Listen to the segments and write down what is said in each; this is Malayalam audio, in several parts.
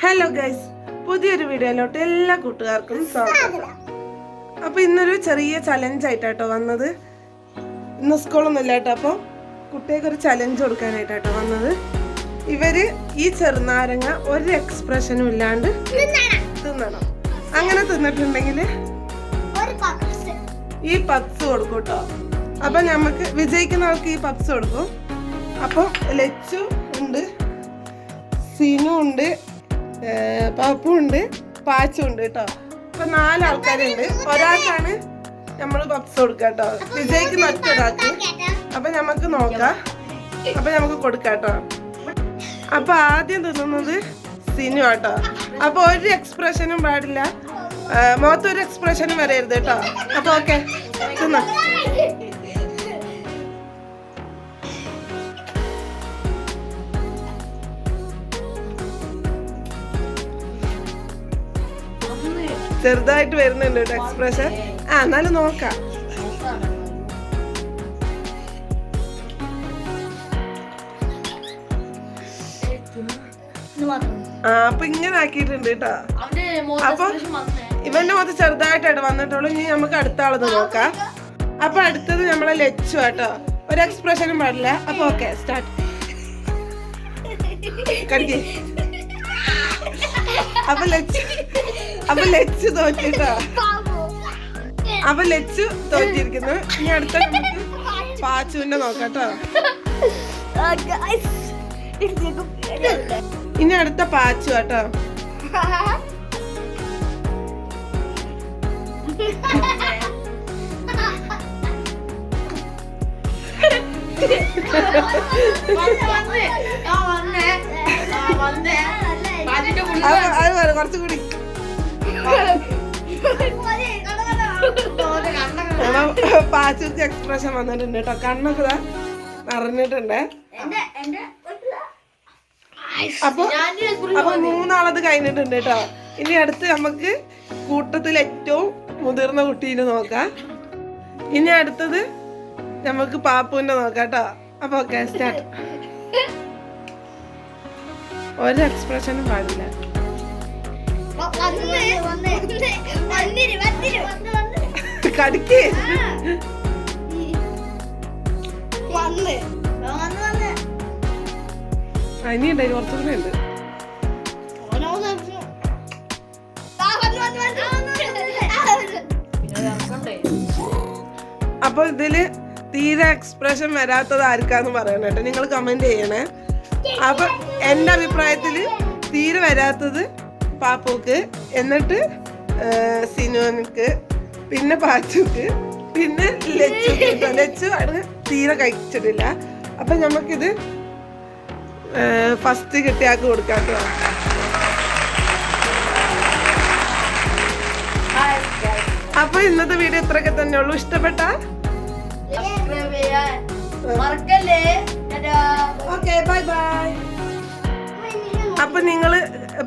ഹലോ ഗൈസ് പുതിയൊരു വീഡിയോയിലോട്ട് എല്ലാ കൂട്ടുകാർക്കും സ്വാഗതം. അപ്പൊ ഇന്നൊരു ചെറിയ ചലഞ്ച് ആയിട്ടാട്ടോ വന്നത്. ഇന്ന് സ്കൂളൊന്നും ഇല്ല കേട്ടോ അപ്പോൾ കുട്ടികൾക്ക് ഒരു ചലഞ്ച് കൊടുക്കാനായിട്ടാട്ടോ വന്നത്. ഇവർ ഈ ചെറുനാരങ്ങ ഒരു എക്സ്പ്രഷനും ഇല്ലാണ്ട് തിന്നണം. അങ്ങനെ തിന്നിട്ടുണ്ടെങ്കിൽ ഈ പപ്സ് കൊടുക്കും കേട്ടോ അപ്പൊ നമുക്ക് വിജയിക്കുന്ന ആൾക്ക് ഈ പപ്സ് കൊടുക്കും. അപ്പൊ ലച്ചു ഉണ്ട് സിനു ഉണ്ട് ഏർ പാച്ചുണ്ട് കേട്ടോ. അപ്പൊ നാലാൾക്കാരുണ്ട്. ഒരാൾക്കാണ് നമ്മൾ പപ്സ് കൊടുക്കുക കേട്ടോ. വിജയ്ക്ക് ഒറ്റ അപ്പൊ നമുക്ക് നോക്കാം. അപ്പൊ നമുക്ക് കൊടുക്കാം കേട്ടോ. അപ്പൊ ആദ്യം തിന്നുന്നത് സിനു കേട്ടോ അപ്പൊ ഒരു എക്സ്പ്രഷനും പാടില്ല. മുഖത്തൊരു എക്സ്പ്രഷനും വരരുത് കേട്ടോ. അപ്പൊ ഓക്കെ തിന്നോ. ചെറുതായിട്ട് വരുന്നുണ്ട് കേട്ടോ എക്സ്പ്രഷൻ ആ എന്നാലും നോക്കാം. ആ അപ്പൊ ഇങ്ങനെ ആക്കിയിട്ടുണ്ട് കേട്ടോ. അപ്പൊ ഇവന്റെ മുഖത്ത് ചെറുതായിട്ടായിട്ട് വന്നിട്ടുള്ളൂ. ഇനി നമുക്ക് അടുത്ത ആളത് നോക്കാം. അപ്പൊ അടുത്തത് നമ്മളെ ലച്ചു കേട്ടോ ഒരു എക്സ്പ്രഷനും പാടില്ല. അപ്പൊ ഓക്കെ സ്റ്റാർട്ട് കടിക്കേ. അപ്പൊ ലച്ചു അപ്പൊ ലച്ചു തോറ്റിട്ടോ. അപ്പൊ ലച്ചു തോറ്റിരിക്കുന്നു. ഇനി അടുത്ത പാച്ചുവിന്റെ നോക്കാട്ടോ. ഇനി അടുത്ത പാച്ചു കേട്ടോ അത് അത് പാച്ചുക്ക് എക്സ്പ്രഷൻ വന്നിട്ടുണ്ട് കേട്ടോ കണ്ണൊക്കെ നിറഞ്ഞിട്ടുണ്ട്. അപ്പൊ അപ്പൊ മൂന്നാളത് കഴിഞ്ഞിട്ടുണ്ട് കേട്ടോ ഇനി അടുത്ത് നമുക്ക് കൂട്ടത്തിൽ ഏറ്റവും മുതിർന്ന കുട്ടീനെ നോക്കാം. ഇനി അടുത്തത് നമുക്ക് പാപ്പുവിന്റെ നോക്കാം കേട്ടോ അപ്പൊ ഓക്കെ സ്റ്റാർട്ട് ഒരു എക്സ്പ്രഷനും പാടില്ല. കടിക്ക്. ഇനിയുണ്ട് ഇനി കുറച്ചും കൂടെ ഉണ്ട്. അപ്പൊ ഇതിൽ തീരെ എക്സ്പ്രഷൻ വരാത്തത് ആർക്കാന്ന് പറയണം കേട്ടോ. നിങ്ങൾ കമന്റ് ചെയ്യണേ. അപ്പൊ എന്റെ അഭിപ്രായത്തിൽ തീരെ വരാത്തത് പാപ്പുക്ക് എന്നിട്ട് സിനുവിനക്ക് പിന്നെ പാച്ചുക്ക് പിന്നെ ലച്ചു ലച്ചു ആണ് തീരെ കഴിച്ചിട്ടില്ല. അപ്പൊ നമുക്കിത് ഫസ്റ്റ് കിട്ടിയാക്ക് കൊടുക്കാം കേട്ടോ അപ്പൊ ഇന്നത്തെ വീഡിയോ ഇത്രയൊക്കെ തന്നെ ഉള്ളൂ. ഇഷ്ടപ്പെട്ട? Okay bye bye. അപ്പൊ നിങ്ങൾ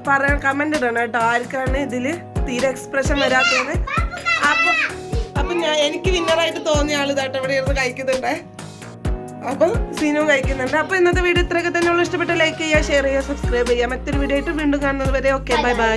പറയാൻ കമന്റ് ഇടണം കേട്ടോ. ആർക്കാണ് ഇതിൽ തീരെ എക്സ്പ്രഷൻ വരാത്തത്? അപ്പൊ അപ്പൊ ഞാൻ എനിക്ക് വിന്നറായിട്ട് തോന്നിയ ആൾ കേട്ടോ ഇവിടെ ഇരുന്ന് കഴിക്കുന്നുണ്ടേ. അപ്പൊ സീനു കഴിക്കുന്നുണ്ട്. അപ്പൊ ഇന്നത്തെ വീഡിയോ ഇത്രയൊക്കെ തന്നെ ഉള്ളൂ. ഇഷ്ടപ്പെട്ട ലൈക്ക് ചെയ്യുക ഷെയർ ചെയ്യുക സബ്സ്ക്രൈബ് ചെയ്യുക. മറ്റൊരു വീഡിയോ ആയിട്ട് വീണ്ടും കാണുന്നത് വരെ. Okay bye by